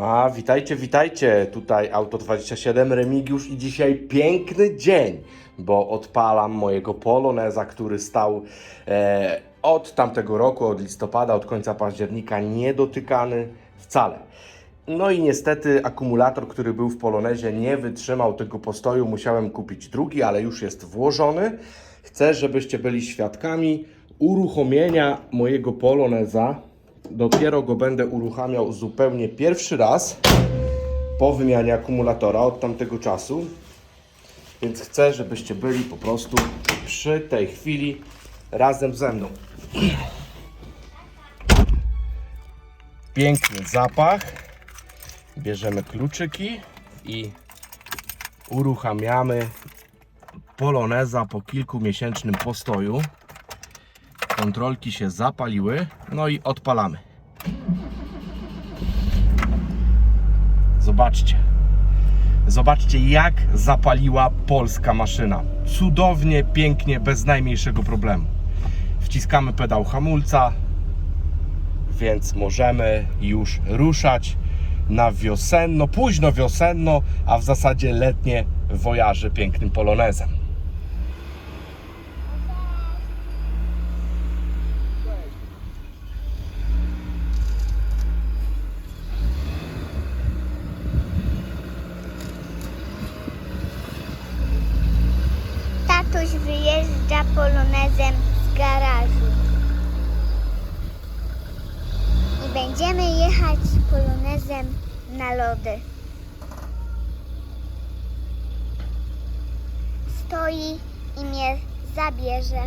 A, witajcie, witajcie. Tutaj Auto27 Remigiusz i dzisiaj piękny dzień, bo odpalam mojego Poloneza, który stał e, od tamtego roku, od listopada, od końca października niedotykany wcale. No i niestety akumulator, który był w Polonezie nie wytrzymał tego postoju, musiałem kupić drugi, ale już jest włożony. Chcę, żebyście byli świadkami uruchomienia mojego Poloneza. Dopiero go będę uruchamiał zupełnie pierwszy raz po wymianie akumulatora od tamtego czasu. Więc chcę, żebyście byli po prostu przy tej chwili razem ze mną. Piękny zapach. Bierzemy kluczyki i uruchamiamy Poloneza po kilkumiesięcznym postoju. Kontrolki się zapaliły, no i odpalamy. Zobaczcie. Zobaczcie, jak zapaliła polska maszyna. Cudownie, pięknie, bez najmniejszego problemu. Wciskamy pedał hamulca, więc możemy już ruszać na wiosenno, późno wiosenno, a w zasadzie letnie wojaże pięknym polonezem. Polonezem z garażu. I będziemy jechać polonezem na lody. Stoi i mnie zabierze.